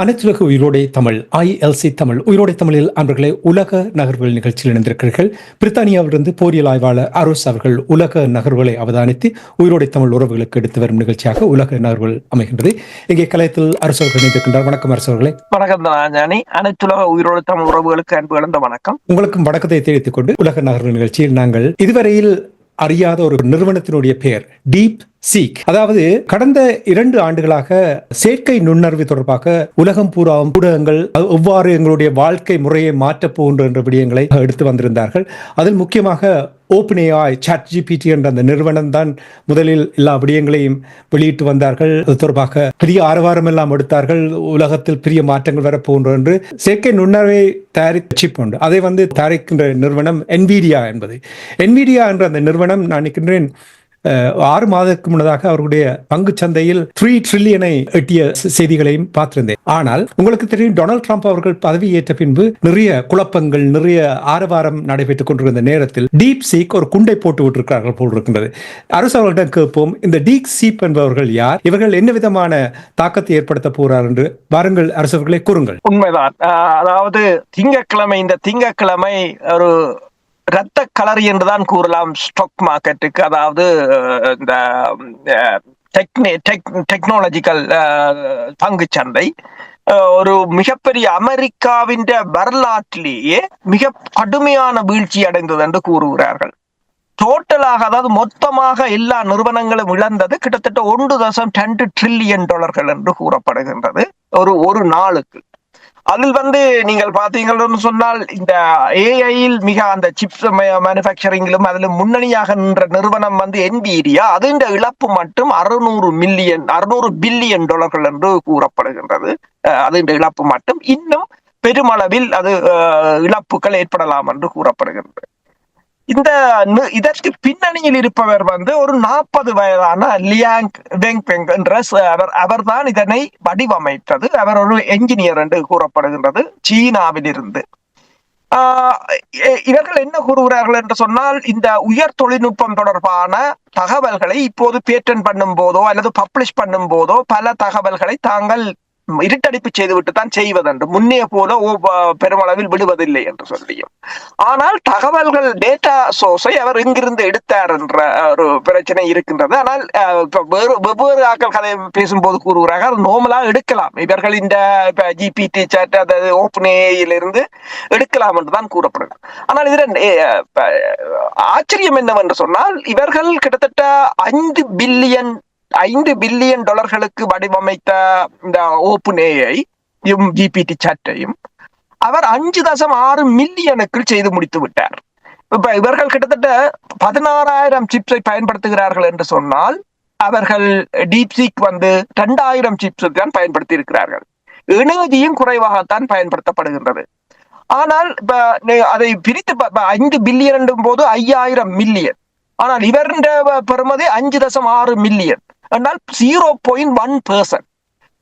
அனைத்துலக உயிரோடை தமிழ் ஐஎல்சி தமிழ் உயிரோடை தமிழில் அன்பர்களே உலக நகர்வுகள் நிகழ்ச்சியில் இணைந்திருக்கிறீர்கள். பிரித்தானியாவிலிருந்து போரியல் ஆய்வாளர் அரோஸ் அவர்கள் உலக நகர்வுகளை அவதானித்து உயிரோடை தமிழ் உறவுகளுக்கு எடுத்து வரும் நிகழ்ச்சியாக உலக நகர்வுகள் அமைகின்றது. இங்கே கலையத்தில் அரசு அவர்கள் இணைந்திருக்கின்றார். வணக்கம் அரசு அவர்களே. வணக்கம் அனைத்துலக உயிரோடு தமிழ் உறவுகளுக்கு அன்பு கலந்த வணக்கம். உங்களுக்கும் வணக்கத்தை தெரிவித்துக் கொண்டு உலக நகர்வுகள் நிகழ்ச்சியில் நாங்கள் இதுவரையில் அறியாத ஒரு நிறுவனத்தினுடைய பெயர் டீப் சீக். அதாவது கடந்த இரண்டு ஆண்டுகளாக செயற்கை நுண்ணறிவு தொடர்பாக உலகம் பூராவும் ஊடகங்கள் எவ்வாறு எங்களுடைய வாழ்க்கை முறையை மாற்றப் போகின்ற என்ற விடயங்களை எடுத்து வந்திருந்தார்கள். அதில் முக்கியமாக ஓப்பன் ஏஐ சாட் ஜிபிடி என்ற அந்த நிறுவனம் தான் முதலில் எல்லா விடயங்களையும் வெளியிட்டு வந்தார்கள். அது தொடர்பாக பெரிய ஆரவாரம் எல்லாம் எடுத்தார்கள். உலகத்தில் பெரிய மாற்றங்கள் வரப்போகின்ற என்று செயற்கை நுண்ணறிவை தயாரித்து சிப் உண்டு அதை வந்து தயாரிக்கின்ற நிறுவனம் என்விடியா என்பது. என்விடியா என்ற அந்த நிறுவனம் நான் நினைக்கின்றேன் ஆறு மாதத்துக்கு முன்னதாக அவர்களுடைய பங்கு சந்தையில் த்ரீ ட்ரில்லியனை எட்டிய செய்திகளையும் பார்த்திருந்தேன். ஆனால் உங்களுக்கு தெரியும் டொனால்ட் ட்ரம்ப் அவர்கள் பதவியேற்ற பின்பு நிறைய குழப்பங்கள் நிறைய ஆரவாரம் நடைபெற்றுக் கொண்டிருந்த நேரத்தில் டீப் சீக் ஒரு குண்டை போட்டு விட்டிருக்கிறார்கள் போல் இருக்கின்றது. அரசு அவர்களிடம் கேட்போம் இந்த டீப் சீப் என்பவர்கள் யார்? இவர்கள் என்ன விதமான தாக்கத்தை ஏற்படுத்த போறார் என்று வாருங்கள் அரசவர்களை கூறுங்கள். உண்மைதான். அதாவது திங்கக்கிழமை இந்த திங்கக்கிழமை ஒரு இரத்த களரி என்றுதான் கூறலாம் ஸ்டாக் மார்க்கெட்டுக்கு அதாவது இந்த டெக்னி டெக் டெக்னாலஜிக்கல் பங்கு சந்தை ஒரு மிகப்பெரிய அமெரிக்காவின் வரலாற்றிலேயே மிக கடுமையான வீழ்ச்சி அடைந்தது என்று கூறுகிறார்கள். டோட்டலாக அதாவது மொத்தமாக எல்லா நிறுவனங்களும் இழந்தது கிட்டத்தட்ட ஒன்று தசம் ரெண்டு ட்ரில்லியன் டாலர்கள் என்று கூறப்படுகின்றது. ஒரு ஒரு நாளுக்கு. அதில் வந்து நீங்கள் பார்த்தீங்கன்னு சொன்னால் இந்த ஏஐயில் மிக அந்த சிப்ஸ் மேனுஃபேக்சரிங்கிலும் அதில் முன்னணியாக நின்ற நிறுவனம் வந்து என்பீரியா இந்த இழப்பு மட்டும் அறுநூறு மில்லியன் அறுநூறு பில்லியன் டாலர்கள் என்று கூறப்படுகின்றது. அஹ் இந்த இழப்பு மட்டும் இன்னும் பெருமளவில் அது இழப்புகள் ஏற்படலாம் என்று கூறப்படுகின்றது. இந்த இதற்கு பின்னணியில் இருப்பவர் வந்து ஒரு நாற்பது வயதான லியாங் வெங் பெங் என்ற அவர் அவர்தான் இதனை வடிவமைத்தது. அவர் ஒரு என்ஜினியர் என்று கூறப்படுகின்றது சீனாவில் இருந்து ஆஹ் இவர்கள் என்ன கூறுகிறார்கள் என்று சொன்னால் இந்த உயர் தொழில்நுட்பம் தொடர்பான தகவல்களை இப்போது பேட்டன் பண்ணும் போதோ அல்லது பப்ளிஷ் பண்ணும் போதோ பல தகவல்களை தாங்கள் இருட்டடிப்பு செய்துவிட்டு தான் செய்வதென்று முன்னே போல ஓ- பெருமளவில் விடுவதில்லை என்று சொல்லியும். ஆனால் தகவல்கள் டேட்டா சோர்ஸை அவர் இங்கிருந்து எடுத்தார் என்ற ஒரு பிரச்சனை இருக்கின்றது. ஆனால் வேறு வெவ்வேறு ஆக்கள் கதை பேசும்போது கூறுகிறார்கள் நோமலா எடுக்கலாம். இவர்கள் இந்த ஜிபிடி சாட் அதாவது ஓப்பனேயிலிருந்து எடுக்கலாம் என்று தான் கூறப்படுது ஆனால் இதில் ஆச்சரியம் என்னவென்று சொன்னால் இவர்கள் கிட்டத்தட்ட ஐந்து பில்லியன் ஐந்து பில்லியன் டாலர்களுக்கு வடிவமைத்த இந்த ஓப்பன் ஏஐ ஜிபிடி சாட்டையும் அவர் அஞ்சு தசம் ஆறு மில்லியனுக்குள் செய்து முடித்து விட்டார். இப்ப இவர்கள் கிட்டத்தட்ட பதினாறாயிரம் சிப்ஸை பயன்படுத்துகிறார்கள் என்று சொன்னால் அவர்கள் டீப்சிக் வந்து ரெண்டாயிரம் சிப்ஸை தான் பயன்படுத்தி இருக்கிறார்கள் எனர்ஜியும் குறைவாகத்தான் பயன்படுத்தப்படுகின்றது. ஆனால் இப்ப அதை பிரித்து ஐந்து பில்லியன் போது ஐயாயிரம் மில்லியன். ஆனால் இவருடைய பெறுமதி அஞ்சு தசம் ஆறு மில்லியன். என்றால் ஜீரோ பாயிண்ட் ஒன் பெர்சன்ட்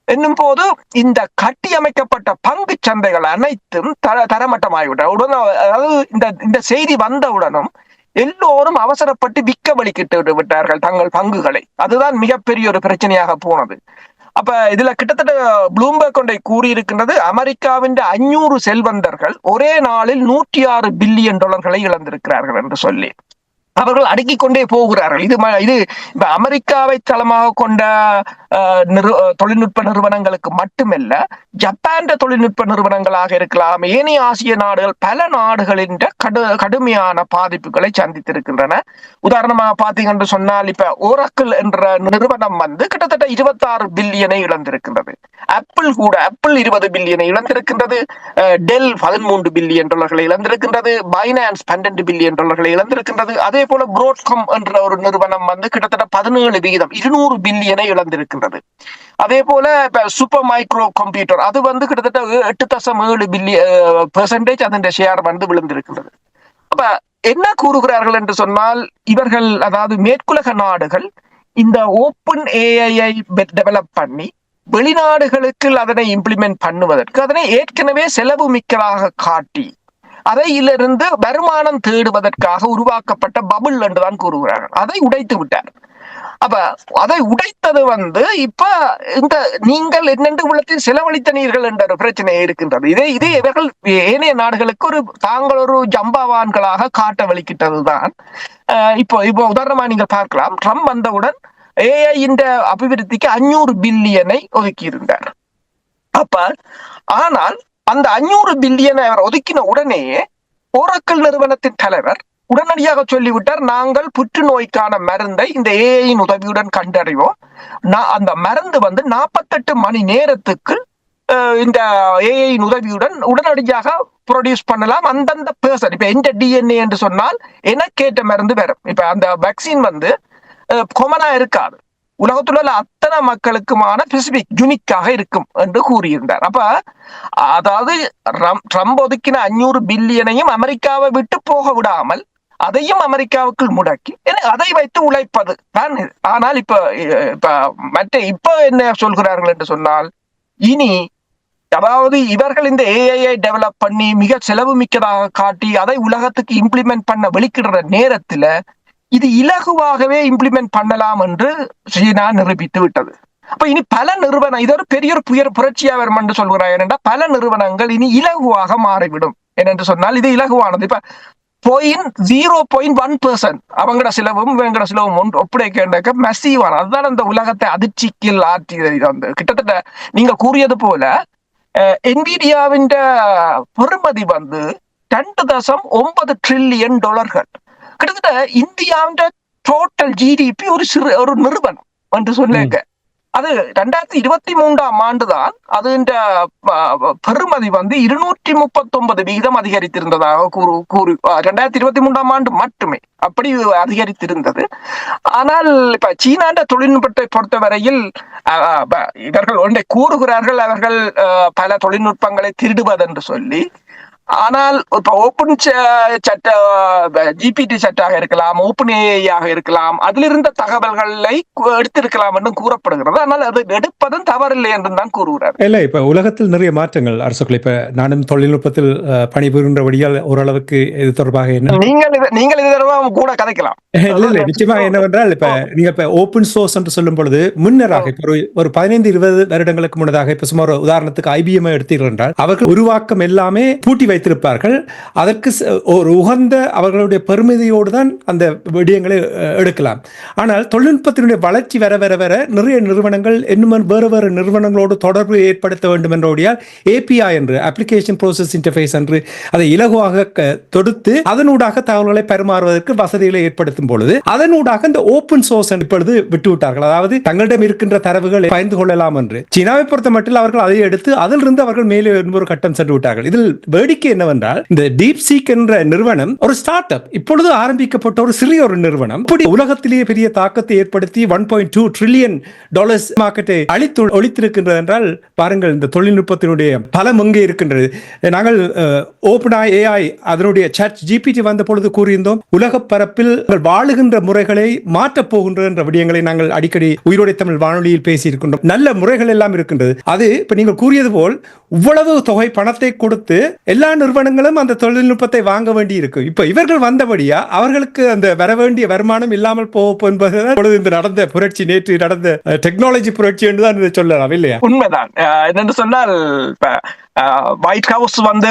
என்னும் போது இந்த கட்டியமைக்கப்பட்ட பங்கு சந்தைகள் அனைத்தும் தர தரமட்டமாகிவிட்டன உடனே அதாவது இந்த இந்த செய்தி வந்தவுடனும் எல்லோரும் அவசரப்பட்டு விற்க வழிக்கிட்டு விட்டார்கள் தங்கள் பங்குகளை அதுதான் மிகப்பெரிய ஒரு பிரச்சனையாக போனது அப்ப இதுல கிட்டத்தட்ட ப்ளூம்பர்க் கொண்டை கூறியிருக்கின்றது அமெரிக்காவின் அஞ்சூறு செல்வந்தர்கள் ஒரே நாளில் நூற்றி ஆறு பில்லியன் டாலர்களை இழந்திருக்கிறார்கள் என்று சொல்லி அவர்கள் அடுக்கிக் கொண்டே போகிறார்கள். இது இது இப்ப அமெரிக்காவை தளமாக கொண்ட நிறு- தொழில்நுட்ப நிறுவனங்களுக்கு மட்டுமல்ல ஜப்பான் தொழில்நுட்ப நிறுவனங்களாக இருக்கலாம் ஏனைய ஆசிய நாடுகள் பல நாடுகளின் கடு கடுமையான பாதிப்புகளை சந்தித்திருக்கின்றன. உதாரணமாக பார்த்தீங்கன்னு சொன்னால் இப்ப ஓரக்கிள் என்ற நிறுவனம் வந்து கிட்டத்தட்ட இருபத்தாறு பில்லியனை இழந்திருக்கின்றது. ஆப்பிள் கூட ஆப்பிள் இருபது பில்லியனை இழந்திருக்கின்றது. டெல் பதிமூன்று பில்லியன் டாலர்களை இழந்திருக்கின்றது. பைனான்ஸ் பன்னெண்டு பில்லியன் டாலர்களை இழந்திருக்கின்றது. அதே போல புரோட்காம் என்ற ஒரு நிறுவனம் வந்து கிட்டத்தட்ட பதினேழு விகிதம் இருநூறு பில்லியனை இழந்திருக்கின்றது. அதே போல இப்ப சூப்பர் மைக்ரோ கம்ப்யூட்டர் அது வந்து கிட்டத்தட்ட எட்டு தசம் ஏழு பில்லிய பெர்சன்டேஜ் அதன் ஷேர் வந்து விழுந்திருக்கின்றது. அப்ப என்ன கூறுகிறார்கள் என்று சொன்னால் இவர்கள் அதாவது மேற்குலக நாடுகள் இந்த ஓப்பன் ஏஐஐ டெவலப் பண்ணி வெளிநாடுகளுக்கு அதனை இம்ப்ளிமெண்ட் பண்ணுவதற்கு அதனை ஏற்கனவே செலவு மிக்கதாக காட்டி அதையிலிருந்து வருமானம் தேடுவதற்காக உருவாக்கப்பட்ட பபுள் என்றுதான் கூறுகிறார்கள். அதை உடைத்து விட்டார். அப்ப அதை உடைத்தது வந்து இப்ப இந்த நீங்கள் என்னென்று உள்ளத்தில் செலவழித்தனீர்கள் என்ற ஒரு பிரச்சனை இருக்கின்றது. இதே இதே இவர்கள் ஏனைய நாடுகளுக்கு ஒரு தாங்கள் ஒரு ஜம்பாவான்களாக காட்ட வலிக்கிட்டதுதான் இப்போ இப்போ உதாரணமா நீங்க பார்க்கலாம். ட்ரம்ப் வந்தவுடன் ஏஐ இந்த அபிவிருத்திக்கு அஞ்சூறு பில்லியனை ஒதுக்கி இருந்தார் அப்ப ஆனால் அந்த அஞ்சூறு பில்லியனை அவர் ஒதுக்கின உடனேயே ஓரக்கல் நிறுவனத்தின் தலைவர் உடனடியாக சொல்லிவிட்டார் நாங்கள் புற்றுநோய்க்கான மருந்தை இந்த ஏஐயின் உதவியுடன் கண்டறிவோம். நான் அந்த மருந்து வந்து நாற்பத்தெட்டு மணி நேரத்துக்கு இந்த ஏஐயின் உதவியுடன் உடனடியாக ப்ரொடியூஸ் பண்ணலாம். அந்தந்த பேர்சன் இப்போ எந்த டிஎன்ஏ என்று சொன்னால் எனக்கேற்ற மருந்து வரும் இப்போ அந்த வேக்சின் வந்து கொமனா இருக்காது. உலகத்துல உள்ள அத்தனை மக்களுக்குமான பெசிபிக் யூனிக்காக இருக்கும் என்று கூறியிருந்தார். அப்ப அதாவது ட்ரம்ப் ஒதுக்கின அஞ்சூறு பில்லியனையும் அமெரிக்காவை விட்டு போக விடாமல் அதையும் அமெரிக்காவுக்குள் முடக்கி அதை வைத்து உழைப்பது தான் ஆனால் இப்ப இப்ப மற்ற இப்ப என்ன சொல்கிறார்கள் என்று சொன்னால் இனி அதாவது இவர்கள் இந்த ஏஐஐ டெவலப் பண்ணி மிக செலவு மிக்கதாக காட்டி அதை உலகத்துக்கு இம்ப்ளிமெண்ட் பண்ண வெளிக்கிடுற நேரத்துல இது இலகுவாகவே இம்ப்ளிமெண்ட் பண்ணலாம் என்று சீனா நிரூபித்து விட்டது. அப்ப இனி பல நிறுவனம் இது ஒரு பெரிய ஒரு புயர் புரட்சியா வரும் என்று சொல்கிறார் ஏனென்றால் பல நிறுவனங்கள் இனி இலகுவாக மாறிவிடும். ஏனென்று சொன்னால் இது இலகுவானது. இப்ப point zero point one percent அவங்களோட சிலவும் இவங்கட சிலவும் ஒன்று ஒப்படைக்க மெசிவான அதுதான் அந்த உலகத்தை அதிர்ச்சிக்கில் ஆற்றியது. வந்து கிட்டத்தட்ட நீங்க கூறியது போல என்பிடியாவின் பெறுமதி வந்து ரெண்டு தசம் ஒன்பது ட்ரில்லியன் டாலர்கள் கிட்டத்தட்ட இந்தியாவின் டோட்டல் ஜிடிபி ஒரு சிறு ஒரு நிறுவனம் என்று சொல்லுங்க அது ரெண்டாயிரத்தி இருபத்தி மூன்றாம் ஆண்டு தான் அது இந்த பெறுமதி வந்து இருநூற்றி முப்பத்தி ஒன்பது விகிதம் அதிகரித்திருந்ததாக கூறு கூறு ரெண்டாயிரத்தி இருபத்தி மூன்றாம் ஆண்டு மட்டுமே அப்படி அதிகரித்திருந்தது. ஆனால் இப்ப சீனாண்ட தொழில்நுட்பத்தை பொறுத்தவரையில் இவர்கள் ஒன்றை கூறுகிறார்கள் அவர்கள் அஹ், பல தொழில்நுட்பங்களை திருடுவதென்று சொல்லி ஆனால் இப்ப ஓப்பன் சட்ட ஜிபிடி சட்டாக இருக்கலாம் ஓப்பன் ஏஐயாக இருக்கலாம் அதில் இருந்த தகவல்களை எடுத்திருக்கலாம் என்றும் கூறப்படுகிறது. ஆனால் அது எடுப்பதும் தவறில்லை என்றும் தான் கூறுகிறார் இல்ல இப்ப உலகத்தில் நிறைய மாற்றங்கள் அரசுக்குள்ள இப்ப நானும் தொழில்நுட்பத்தில் பணிபுரிகின்றபடியால் ஓரளவுக்கு இது தொடர்பாக என்ன? நீங்கள் நீங்கள் இது தடவை கூட கதைக்கலாம். இல்ல நிச்சயமாக என்னவென்றால் இப்ப நீங்க இப்ப ஓபன் சோர்ஸ் என்று சொல்லும் பொழுது முன்னராக இப்ப ஒரு பதினைந்து இருபது வருடங்களுக்கு முன்னதாக இப்ப சுமார் உதாரணத்துக்கு ஐபிஎம் எடுத்தீர்கள் என்றால் அவர்கள் உருவாக்கம் எல்லாமே பூட்டி வைத்திருப்பார்கள். அதற்கு ஒரு உகந்த அவர்களுடைய பெருமிதியோடு தான் அந்த விடயங்களை எடுக்கலாம். ஆனால் தொழில்நுட்பத்தினுடைய வளர்ச்சி வர வர வர நிறைய நிறுவனங்கள் இன்னும் வேறு வேறு நிறுவனங்களோடு தொடர்பு ஏற்படுத்த வேண்டும் என்றோடையால் ஏபிஐ என்று அப்ளிகேஷன் ப்ரோசஸ் இன்டர்ஃபேஸ் என்று அதை இலகுவாக தொடுத்து அதனூடாக தகவல்களை பரிமாறுவதற்கு வசதிகளை ஏற்படுத்தும் பொழுது அதனூடாக இந்த ஓப்பன் சோர்ஸ் இப்பொழுது விட்டுவிட்டார்கள். அதாவது தங்களிடம் இருக்கின்ற தரவுகளை பயந்து கொள்ளலாம் என்று. சீனாவை பொறுத்த மட்டும் அவர்கள் அதை எடுத்து அதிலிருந்து அவர்கள் மேலே ஒரு கட்டம் சென்று விட்டார்கள். இதில் வேடிக்கை நம்பிக்கை என்னவென்றால் இந்த டீப் சீக் என்ற நிறுவனம் ஒரு ஸ்டார்ட் அப் இப்பொழுது ஆரம்பிக்கப்பட்ட ஒரு சிறிய ஒரு நிறுவனம். இப்படி உலகத்திலேயே பெரிய தாக்கத்தை ஏற்படுத்தி one point two trillion dollars மார்க்கெட்டை அழித்து ஒழித்திருக்கின்றது என்றால் பாருங்கள் இந்த தொழில்நுட்பத்தினுடைய பலம் எங்கே இருக்கின்றது. நாங்கள் ஓப்பனா ஏஐ அதனுடைய சர்ச் ஜிபிடி வந்த பொழுது கூறியிருந்தோம் உலக பரப்பில் வாழுகின்ற முறைகளை மாற்றப் போகின்ற என்ற விடயங்களை நாங்கள் அடிக்கடி உயிரோடை தமிழ் வானொலியில் பேசியிருக்கின்றோம். நல்ல முறைகள் எல்லாம் இருக்கின்றது. அது இப்ப நீங்கள் கூறியது போல் இவ்வளவு தொகை பணத்தை கொடுத்து எல்லா நிறுவனங்களும் அந்த தொழில்நுட்பத்தை வாங்க வேண்டி இருக்கும் இப்ப இவர்கள் வந்தபடியா அவர்களுக்கு அந்த வர வேண்டிய வருமானம் இல்லாமல் போகும் என்பது இந்த நடந்த புரட்சி நேற்று நடந்த டெக்னாலஜி புரட்சி என்று தான் இதை சொல்லலாம் இல்லையா? உண்மைதான். அஹ் சொன்னால் ஒயிட் ஹவுஸ் வந்து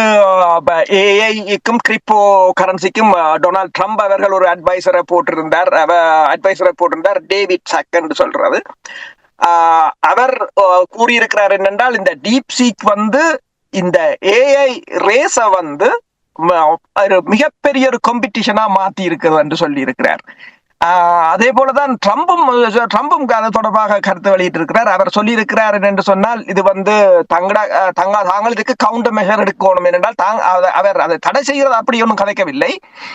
ஏஐக்கும் கிரிப்டோ கரன்சிக்கும் டொனால்ட் ட்ரம்ப் அவர்கள் ஒரு அட்வைசரை போட்டிருந்தார். அட்வைசரை போட்டிருந்தார். டேவிட் சக் என்று சொல்றது. அவர் கூறியிருக்கிறார் என்னென்றால் இந்த டீப் சீக் வந்து இந்த ஏஐ ரேஸ வந்து ஒரு மிகப்பெரிய ஒரு காம்படிஷனா மாத்தி இருக்கிறது என்று சொல்லி இருக்கிறார் அதே போலதான் ட்ரம்பும் ட்ரம்பும் அது தொடர்பாக கருத்து வெளியிட்டிருக்கிறார். அவர் சொல்லியிருக்கிறார் என்று சொன்னால் இது வந்து தங்கட தங்க தாங்கள் இதுக்கு கவுண்டர் மெஷர் எடுக்கணும் என்றால் அத- அவர் அதை தடை செய்கிறது அப்படி ஒன்றும் கதைக்கவில்லை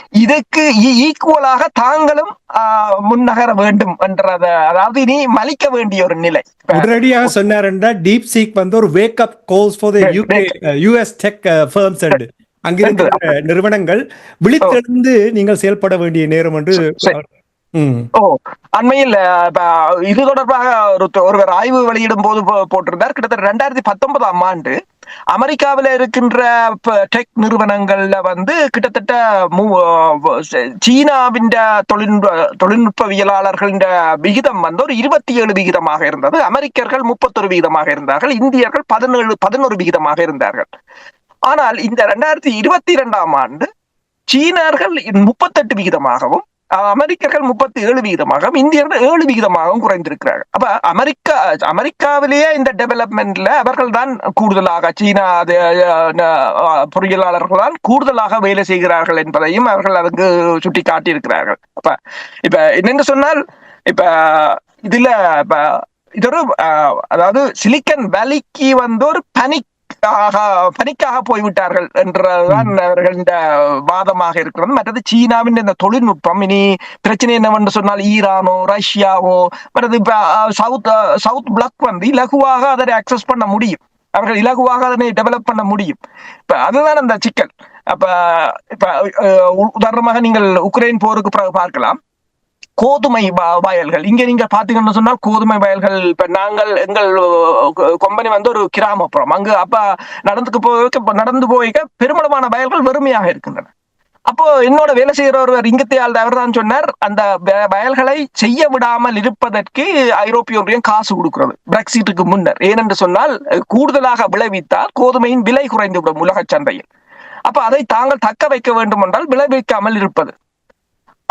இதுக்கு ஈக்குவலாக தாங்களும் முன்னகர வேண்டும் என்றத அதாவது இனி மலிக்க வேண்டிய ஒரு நிலை. உடனடியாக சொன்னார் என்றால் டீப் சீக் வந்து ஒரு wake up calls for US tech firms and அங்கிருக்கிற நிறுவனங்கள். விழித்தெழுந்து நீங்கள் செயல்பட வேண்டிய நேரம் என்று. ஓ அண்மையில் இது தொடர்பாக ஒரு ஒருவர் ஆய்வு வெளியிடும் போது போட்டிருந்தார். கிட்டத்தட்ட ரெண்டாயிரத்தி பத்தொன்பதாம் ஆண்டு அமெரிக்காவில் இருக்கின்ற டெக் நிறுவனங்கள்ல வந்து கிட்டத்தட்ட சீனாவின் தொழில்நுட்ப தொழில்நுட்பவியலாளர்களின் விகிதம் வந்து ஒரு இருபத்தி ஏழு விகிதமாக இருந்தது. அமெரிக்கர்கள் முப்பத்தொரு விகிதமாக இருந்தார்கள். இந்தியர்கள் பதினேழு பதினொரு விகிதமாக இருந்தார்கள். ஆனால் இந்த ரெண்டாயிரத்தி இருபத்தி இரண்டாம் ஆண்டு சீனர்கள் முப்பத்தெட்டு விகிதமாகவும் அமெரிக்கர்கள் முப்பத்தி ஏழு வீதமாகவும் இந்தியர்கள் ஏழு வீதமாகவும் குறைந்திருக்கிறார்கள். அப்ப அமெரிக்கா அமெரிக்காவிலேயே இந்த டெவலப்மெண்ட்ல அவர்கள் தான் கூடுதலாக சீனா அது, பொறியியலாளர்கள் தான் கூடுதலாக வேலை செய்கிறார்கள் என்பதையும் அவர்கள் அதுக்கு சுட்டி காட்டியிருக்கிறார்கள் அப்ப இப்ப என்னென்று சொன்னால் இப்ப இதுல இப்ப இது ஒரு அஹ், அதாவது சிலிக்கன் வேலிக்கு வந்து ஒரு பனிக் பனிக்காக போய்விட்டார்கள் என்றதுதான் அவர்களின் வாதமாக இருக்கிறது. மற்றது சீனாவின் இந்த தொழில்நுட்பம் இனி பிரச்சனை என்னவென்று சொன்னால் ஈரானோ ரஷ்யாவோ மற்றது இப்ப சவுத் சவுத் பிளாக் வந்து இலகுவாக அதனை அக்சஸ் பண்ண முடியும். அவர்கள் இலகுவாக அதனை டெவலப் பண்ண முடியும். இப்ப அதுதான் அந்த சிக்கல். அப்ப இப்ப உதாரணமாக நீங்கள் உக்ரைன் போருக்கு பிறகு பார்க்கலாம். கோதுமை வயல்கள். இங்க நீங்க பாத்தீங்கன்னு சொன்னால் கோதுமை வயல்கள் இப்ப நாங்கள் எங்கள் கொம்பனி வந்து ஒரு கிராமப்புறம். அங்கு அப்ப நடந்துக்கு போய் நடந்து போய்க்க பெருமளவான வயல்கள் வெறுமையாக இருக்கின்றன. அப்போ என்னோட வேலை செய்கிற ஒருவர் இங்கத்தையால் அவர் தான் சொன்னார் அந்த வ- வயல்களை செய்ய விடாமல் இருப்பதற்கு ஐரோப்பிய ஒன்றியம் காசு கொடுக்கிறது. பிரெக்சிட்டுக்கு முன்னர். ஏனென்று சொன்னால் கூடுதலாக விளைவித்தால் கோதுமையின் விலை குறைந்துவிடும் உலக சந்தையில். அப்ப அதை தாங்கள் தக்க வைக்க வேண்டும் என்றால் விளைவிக்காமல் இருப்பது.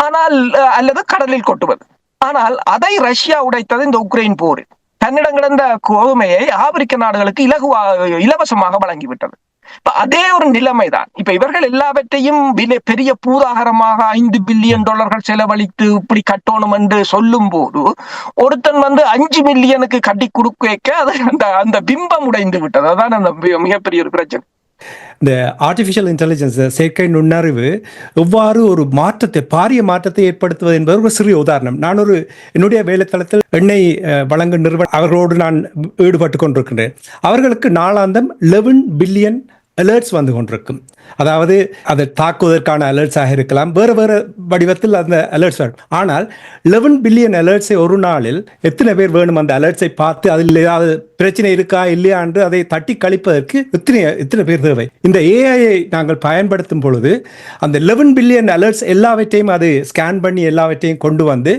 ஆனால் அல்லது கடலில் கொட்டுவது. ஆனால் அதை ரஷ்யா உடைத்தது இந்த உக்ரைன் போர் தன்னிடம் கிடந்த கோதுமையை ஆப்பிரிக்க நாடுகளுக்கு இலகுவா இலவசமாக வழங்கிவிட்டது. இப்ப அதே ஒரு நிலைமைதான். இப்ப இவர்கள் எல்லாவற்றையும் பெரிய பூதாகரமாக ஐந்து பில்லியன் டாலர்கள் செலவழித்து இப்படி கட்டணும் என்று சொல்லும் போது ஒருத்தன் வந்து அஞ்சு மில்லியனுக்கு கட்டி கொடுக்க அது அந்த அந்த பிம்பம் உடைந்து விட்டது. அதான் அந்த மிகப்பெரிய ஒரு பிரச்சனை. இந்த ஆர்டிஃபிஷியல் இன்டெலிஜென்ஸ் செயற்கை நுண்ணறிவு எவ்வாறு ஒரு மாற்றத்தை பாரிய மாற்றத்தை ஏற்படுத்துவது என்பது ஒரு சிறிய உதாரணம். நான் ஒரு என்னுடைய வேலைத்தளத்தில் எண்ணெய் வழங்கும் நிறுவனம் அவர்களோடு நான் ஈடுபட்டு கொண்டிருக்கின்றேன். அவர்களுக்கு நாளாந்தம் லெவன் பில்லியன் அலர்ட்ஸ் வந்து கொண்டிருக்கும். அதாவது அதை தாக்குவதற்கான அலர்ட்ஸாக இருக்கலாம். வேறு வேறு வடிவத்தில் அந்த அலர்ட்ஸ் வரும். ஆனால் லெவன் பில்லியன் அலர்ட்ஸை ஒரு நாளில் எத்தனை பேர் வேணும் அந்த அலர்ட்ஸை பார்த்து அதில் ஏதாவது பிரச்சனை இருக்கா இல்லையா என்று அதை தட்டி கழிப்பதற்கு எத்தனை எத்தனை பேர் தேவை? இந்த ஏஐயை நாங்கள் பயன்படுத்தும் பொழுது அந்த லெவன் பில்லியன் அலர்ட்ஸ் எல்லாவற்றையும் அது ஸ்கேன் பண்ணி எல்லாவற்றையும் கொண்டு வந்து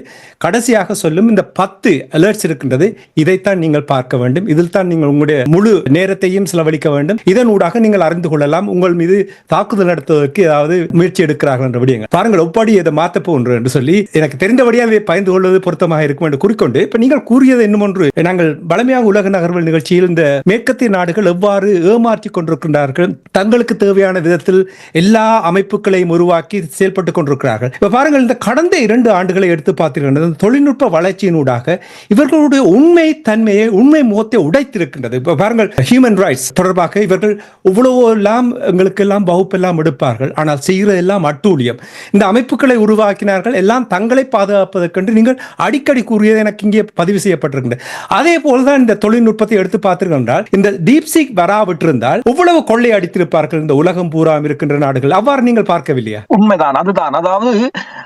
கடைசியாக சொல்லும் இந்த பத்து அலர்ட்ஸ் இருக்கின்றது. இதைத்தான் நீங்கள் பார்க்க வேண்டும். இதில் தான் நீங்கள் உங்களுடைய முழு நேரத்தையும் செலவழிக்க வேண்டும். இதன் ஊடாக நீங்கள் அறிந்து கொள்ளலாம். உங்கள் மீது தாக்குதல் நடத்துவதற்கு ஏதாவது முயற்சி எடுக்கிறார்கள் என்ற விடயங்கள். பாருங்கள் ஒப்பாடி இதை மாற்ற போன்று என்று சொல்லி எனக்கு தெரிந்தபடியாக இதை பயந்து கொள்வது பொருத்தமாக இருக்கும் என்று கூறிக்கொண்டு இப்ப நீங்கள் கூறியது இன்னும் ஒன்று நாங்கள் பலமையாக உலக நகர்வல் நிகழ்ச்சியில் இந்த மேற்கத்திய நாடுகள் எவ்வாறு ஏமாற்றி கொண்டிருக்கின்றார்கள் தங்களுக்கு தேவையான விதத்தில் எல்லா அமைப்புகளையும் உருவாக்கி செயல்பட்டுக் கொண்டிருக்கிறார்கள். இப்ப பாருங்கள் இந்த கடந்த இரண்டு ஆண்டுகளை எடுத்து பார்த்திருக்கின்றது தொழில்நுட்ப வளர்ச்சியினூடாக இவர்களுடைய உண்மை தன்மையை உண்மை முகத்தை உடைத்திருக்கின்றது. இப்ப பாருங்கள் ஹியூமன் ரைட்ஸ் தொடர்பாக இவர்கள் இவ்வளவு எல்லாம் எங்களுக்கெல்லாம் வகுப்பெல்லாம் எடுப்பார்கள்? ஆனால் செய்கிறதெல்லாம் அட்டூழியம். இந்த அமைப்புகளை உருவாக்கினார்கள் எல்லாம் தங்களை பாதுகாப்பதற்கென்று நீங்கள் அடிக்கடி கூறியது எனக்கு இங்கே பதிவு செய்யப்பட்டிருக்கின்றது அதே போலதான் இந்த தொழில்நுட்பத்தை எடுத்து பார்த்தீர்கள் இந்த டீப்சிக் வராவிட்டிருந்தால் எவ்வளவு கொள்ளை அடித்திருப்பார்கள் இந்த உலகம் பூராம் இருக்கின்ற நாடுகள்? அவ்வாறு நீங்கள் பார்க்கவில்லையா? உண்மைதான் அதுதான். அதாவது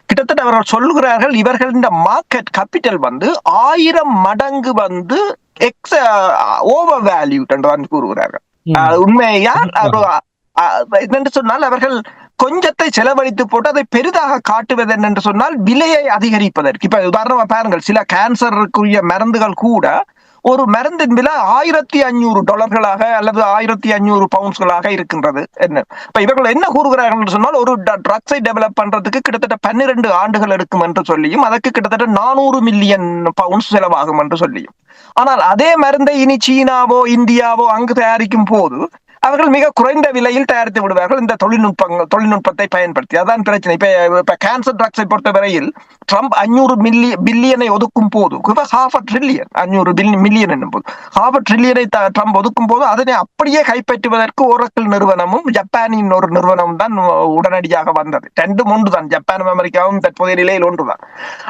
கிட்டத்தட்ட அவர்கள் சொல்லுகிறார்கள் இந்த மார்க்கெட் கேபிட்டல் வந்து ஆயிரம் மடங்கு வந்து எக்ஸ் ஓவர் வேல்யூ என்று கூறுகிறார்கள். அது, அஹ், என்னென்று சொன்னால் அவர்கள் கொஞ்சத்தை செலவழித்து போட்டு அதை பெரிதாக காட்டுவது என்னென்று சொன்னால் விலையை அதிகரிப்பதற்கு. இப்ப உதாரணமா பாருங்கள் சில கேன்சருக்குரிய மருந்துகள் கூட ஒரு மருந்தின் விலை ஆயிரத்தி அஞ்சூறு டாலர்களாக அல்லது ஆயிரத்தி அஞ்சூறு பவுண்ட்ஸ்களாக இருக்கின்றது. என்ன? இப்ப இவர்கள் என்ன கூறுகிறார்கள் என்று சொன்னால் ஒரு ட்ரக்ஸை டெவலப் பண்றதுக்கு கிட்டத்தட்ட பன்னிரண்டு ஆண்டுகள் எடுக்கும் என்று சொல்லியும் அதற்கு கிட்டத்தட்ட நானூறு மில்லியன் பவுண்ட்ஸ் செலவாகும் என்று சொல்லியும். ஆனால் அதே மருந்தை இனி சீனாவோ இந்தியாவோ அங்கு தயாரிக்கும் போது அவர்கள் மிக குறைந்த விலையில் தயாரித்து விடுவார்கள். இந்த தொழில்நுட்பங்கள் தொழில்நுட்பத்தை பயன்படுத்தி. அதான் பிரச்சனை. இப்ப இப்ப கேன்சர் ட்ரக்ஸை பொறுத்த வரையில் ட்ரம்ப் அஞ்சூறு மில்லியன் பில்லியனை ஒதுக்கும் போது ஹாஃப் ட்ரில்லியன் அஞ்சூறு மில்லியன் என்னும் போது ஹாஃப் ட்ரில்லியனை ட்ரம்ப் ஒதுக்கும் போது அதனை அப்படியே கைப்பற்றுவதற்கு ஓரக்கல் நிறுவனமும் ஜப்பானின் ஒரு நிறுவனமும் தான் உடனடியாக வந்தது. ரெண்டு மூன்று தான் ஜப்பானும் அமெரிக்காவும் தற்போதைய நிலையில் ஒன்றுதான்.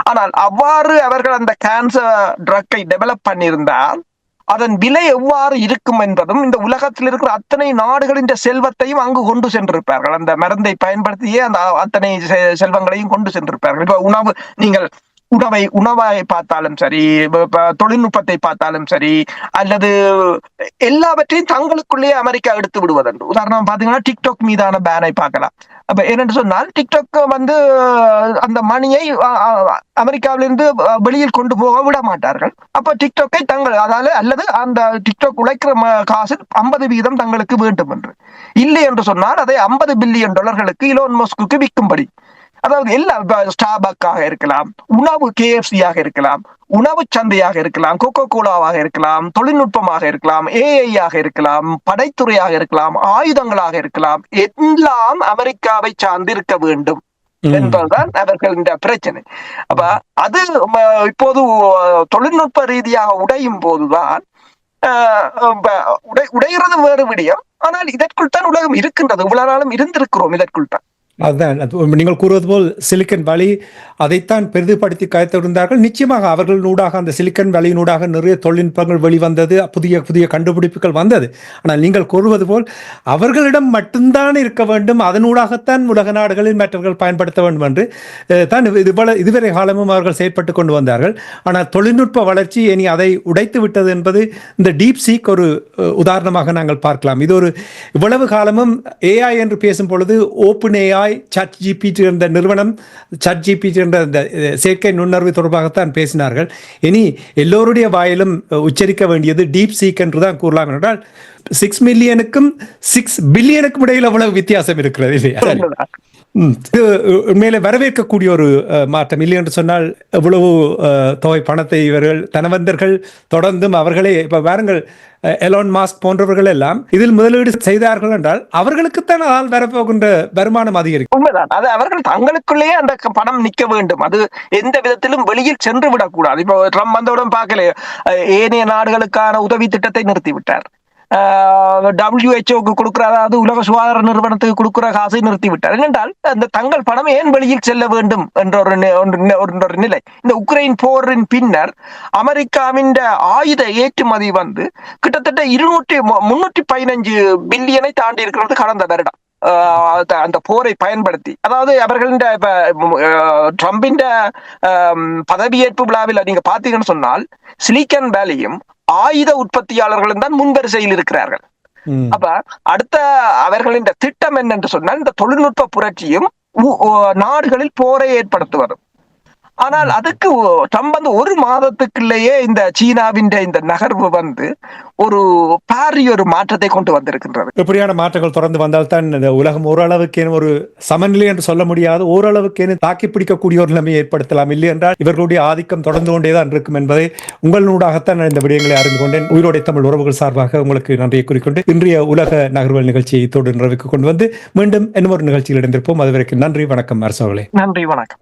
ஆனால் அவ்வாறு அவர்கள் அந்த கேன்சர் ட்ரக்கை டெவலப் பண்ணியிருந்தால் அதன் விலை எவ்வாறு இருக்கும் என்பதும் இந்த உலகத்தில் இருக்கிற அத்தனை நாடுகளின் செல்வத்தையும் அங்கு கொண்டு சென்றிருப்பார்கள். அந்த மருந்தை பயன்படுத்தியே அந்த அத்தனை செ- செல்வங்களையும் கொண்டு சென்றிருப்பார்கள். இப்ப உணவு நீங்கள் உணவை உணவை பார்த்தாலும் சரி தொழில்நுட்பத்தை பார்த்தாலும் சரி அல்லது எல்லாவற்றையும் தங்களுக்குள்ளேயே அமெரிக்கா எடுத்து விடுவதென்று உதாரணம் பாத்தீங்கன்னா டிக்டாக் மீதான பேனை பார்க்கலாம். அப்ப என்னென்று சொன்னால் டிக்டாக் வந்து அந்த மணியை அஹ், அமெரிக்காவிலிருந்து வெளியில் கொண்டு போக விட மாட்டார்கள் அப்ப டிக்டாக்கை தங்கள் அதாவது அல்லது அந்த டிக்டாக் உழைக்கிற காசு காசில் ஐம்பது வீதம் தங்களுக்கு வேண்டும் என்று இல்லை என்று சொன்னால் அதை ஐம்பது பில்லியன் டாலர்களுக்கு இலோன் மஸ்குக்கு விற்கும்படி. அதாவது எல்லா ஸ்டாபாக்காக இருக்கலாம் உணவு கேஎஃப்சியாக இருக்கலாம் உணவு சந்தையாக இருக்கலாம் கோகோ கோலாவாக இருக்கலாம் தொழில்நுட்பமாக இருக்கலாம் ஏஐ ஆக இருக்கலாம் படைத்துறையாக இருக்கலாம் ஆயுதங்களாக இருக்கலாம் எல்லாம் அமெரிக்காவை சார்ந்து இருக்க வேண்டும். என்பதுதான் அவர்களின் பிரச்சனை. அப்ப அது இப்போது தொழில்நுட்ப ரீதியாக உடையும் போதுதான் உடை உடைகிறது வேறு விடயம். ஆனால் இதற்குள் தான் உலகம் இருக்கின்றது. இவ்வளவு நாளும் இருந்திருக்கிறோம் இதற்குள் தான். அதுதான். அது நீங்கள் கூறுவது போல் சிலிக்கன் வேலி அதைத்தான் பெரிதுபடுத்தி காய்த்திருந்தார்கள் நிச்சயமாக அவர்களூடாக அந்த சிலிக்கன் வேலியினூடாக நிறைய தொழில்நுட்பங்கள் வெளிவந்தது புதிய புதிய கண்டுபிடிப்புகள் வந்தது. ஆனால் நீங்கள் கூறுவது போல் அவர்களிடம் மட்டும்தான் இருக்க வேண்டும். அதனூடாகத்தான் உலக நாடுகளில் மற்றவர்கள் பயன்படுத்த வேண்டும் என்று தான் இதுபோல இதுவரை காலமும் அவர்கள் செயற்பட்டு கொண்டு வந்தார்கள். ஆனால் தொழில்நுட்ப வளர்ச்சி இனி அதை உடைத்து விட்டது என்பது இந்த டீப் சீக் ஒரு உதாரணமாக நாங்கள் பார்க்கலாம். இது ஒரு இவ்வளவு காலமும் ஏஐ என்று பேசும் பொழுது ஓப்பன் ஏஐ சட் ஜிபிடி என்ற நிறுவனம் சட் ஜிபிடி என்ற இந்த செயற்கை நுண்ணறிவு தொடர்பாகத்தான் பேசினார்கள். இனி எல்லோருடைய வாயிலும் உச்சரிக்க வேண்டியது டீப் சீக் என்று தான் கூறலாம் என்றால் சிக்ஸ் மில்லியனுக்கும் சிக்ஸ் பில்லியனுக்கும் இடையில் அவ்வளவு வித்தியாசம் இருக்கிறது இல்லையா? மேலே வரவேற்கக்கூடிய ஒரு மாற்றம். இல்லை என்று சொன்னால் எவ்வளவு தொகை பணத்தை இவர்கள் தனவந்தர்கள் தொடர்ந்தும் அவர்களே இப்ப வாருங்கள் எலான் மாஸ்க் போன்றவர்கள் எல்லாம் இதில் முதலீடு செய்தார்கள் என்றால் அவர்களுக்குத்தான் அதால் வரப்போகின்ற வருமானம் அதிகரிக்கும். உண்மைதான். அது அவர்கள் தங்களுக்குள்ளேயே அந்த பணம் நிக்க வேண்டும். அது எந்த விதத்திலும் வெளியில் சென்று விடக்கூடாது. இப்போ ட்ரம்ப் வந்தவுடன் பார்க்கல அஹ், ஏனைய நாடுகளுக்கான உதவி திட்டத்தை நிறுத்திவிட்டார். டபிள்யூஹெச்ஓக்கு கொடுக்குற அதாவது உலக சுகாதார நிறுவனத்துக்கு கொடுக்குற காசை நிறுத்திவிட்டார். ஏனென்றால் அந்த தங்கள் பணம் ஏன் வெளியில் செல்ல வேண்டும் என்ற ஒரு நிலை. இந்த உக்ரைன் போரின் பின்னர் அமெரிக்காவின் ஆயுத ஏற்றுமதி வந்து கிட்டத்தட்ட இருநூற்றி முன்னூற்றி பதினஞ்சு பில்லியனை தாண்டி இருக்கிறது கடந்த வருடம். ஆஹ் அந்த- போரை பயன்படுத்தி. அதாவது அவர்களின் இப்ப ஆஹ் ட்ரம்பின் பதவியேற்பு விழாவில் நீங்க பாத்தீங்கன்னு சொன்னால் சிலிக்கன் வேலியும் ஆயுத உற்பத்தியாளர்களும் தான் முன்வரிசையில் இருக்கிறார்கள். அப்ப அடுத்த அவர்களின் திட்டம் என்னென்று சொன்னால் இந்த தொழில்நுட்ப புரட்சியும் நாடுகளில் போரை ஏற்படுத்துவது ஆனால் அதுக்கு ட்ரம்ப் வந்து ஒரு மாதத்துக்குள்ளேயே இந்த சீனாவின் இந்த நகர்வு வந்து ஒரு பாரிய ஒரு மாற்றத்தை கொண்டு வந்திருக்கின்றது. இப்படியான மாற்றங்கள் தொடர்ந்து வந்தால்தான் இந்த உலகம் ஓரளவுக்கு ஒரு சமநிலை என்று சொல்ல முடியாது ஓரளவுக்கு தாக்கி பிடிக்கக்கூடிய ஒரு நிலைமையை ஏற்படுத்தலாம். இல்லை என்றால் இவர்களுடைய ஆதிக்கம் தொடர்ந்து கொண்டேதான் இருக்கும் என்பதை உங்களூடாகத்தான் இந்த விடயங்களை அறிந்து கொண்டேன். உயிரோடை தமிழ் உறவுகள் சார்பாக உங்களுக்கு நன்றியை குறிக்கொண்டு இன்றைய உலக நகர்வல் நிகழ்ச்சியை இத்தோடு நிறைவுக்கு கொண்டு வந்து மீண்டும் இன்னும் ஒரு நிகழ்ச்சியில் இணைந்திருப்போம். அதுவரைக்கும் நன்றி வணக்கம் அரசவர்களே நன்றி வணக்கம்.